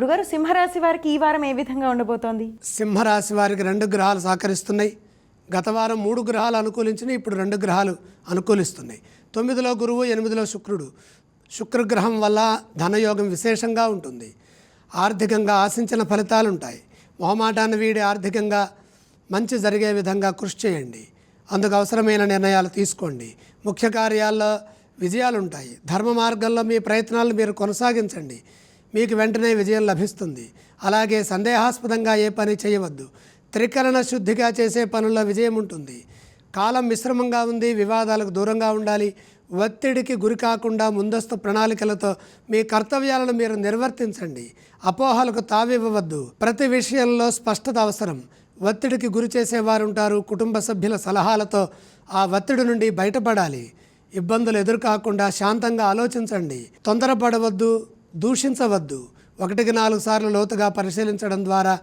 గురుగారు సింహరాశి వారికి ఈ వారం ఏ విధంగా ఉండబోతోంది? సింహరాశి వారికి రెండు గ్రహాలు సహకరిస్తున్నాయి. గత వారం మూడు గ్రహాలు అనుకూలించినాయి ఇప్పుడు రెండు గ్రహాలు అనుకూలిస్తున్నాయి. తొమ్మిదిలో గురువు ఎనిమిదిలో శుక్రుడు. శుక్రగ్రహం వల్ల ధనయోగం విశేషంగా ఉంటుంది. ఆర్థికంగా ఆశించిన ఫలితాలు ఉంటాయి మొహమాటాన్ని వీడి ఆర్థికంగా మంచి జరిగే విధంగా కృషి చేయండి. అందుకు అవసరమైన నిర్ణయాలు తీసుకోండి. ముఖ్య కార్యాల్లో విజయాలు ఉంటాయి ధర్మ మార్గంలో మీ ప్రయత్నాలు మీరు కొనసాగించండి. మీకు వెంటనే విజయం లభిస్తుంది. అలాగే సందేహాస్పదంగా ఏ పని చేయవద్దు. త్రికరణ శుద్ధిగా చేసే పనుల్లో విజయం ఉంటుంది. కాలం మిశ్రమంగా ఉంది వివాదాలకు దూరంగా ఉండాలి. ఒత్తిడికి గురి కాకుండా ముందస్తు ప్రణాళికలతో మీ కర్తవ్యాలను మీరు నిర్వర్తించండి. అపోహలకు తావివ్వవద్దు. ప్రతి విషయంలో స్పష్టత అవసరం. ఒత్తిడికి గురి చేసేవారు ఉంటారు కుటుంబ సభ్యుల సలహాలతో ఆ ఒత్తిడి నుండి బయటపడాలి. ఇబ్బందులు ఎదురుకాకుండా శాంతంగా ఆలోచించండి. తొందరపడవద్దు. దూషించవద్దు. ఒకటికి నాలుగు సార్లు లోతుగా పరిశీలించడం ద్వారా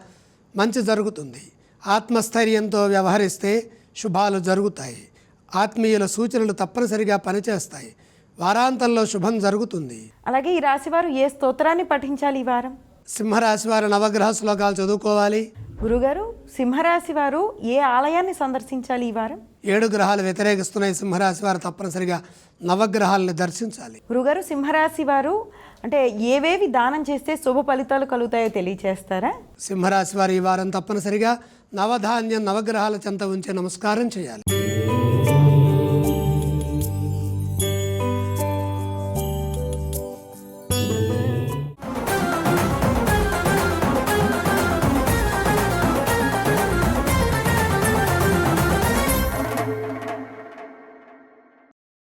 మంచి జరుగుతుంది. ఆత్మస్థైర్యంతో వ్యవహరిస్తే శుభాలు జరుగుతాయి. ఆత్మీయుల సూచనలు తప్పనిసరిగా పనిచేస్తాయి. వారాంతంలో శుభం జరుగుతుంది. అలాగే ఈ రాశి వారు ఏ స్తోత్రాన్ని పఠించాలి ఈ వారం? సింహరాశి వారు నవగ్రహ శ్లోకాలు చదువుకోవాలి. గురుగారు సింహరాశి వారు ఏ ఆలయాన్ని సందర్శించాలి ఈ వారం? ఏడు గ్రహాలు వ్యతిరేకిస్తున్నాయి. సింహరాశి వారు తప్పనిసరిగా నవగ్రహాలని దర్శించాలి. గురుగారు సింహరాశి వారు అంటే ఏవేవి దానం చేస్తే శుభ ఫలితాలు కలుగుతాయో తెలియచేస్తారా? సింహరాశి వారు ఈ వారం తప్పనిసరిగా నవధాన్యం నవగ్రహాల చెంత ఉంచి నమస్కారం చేయాలి.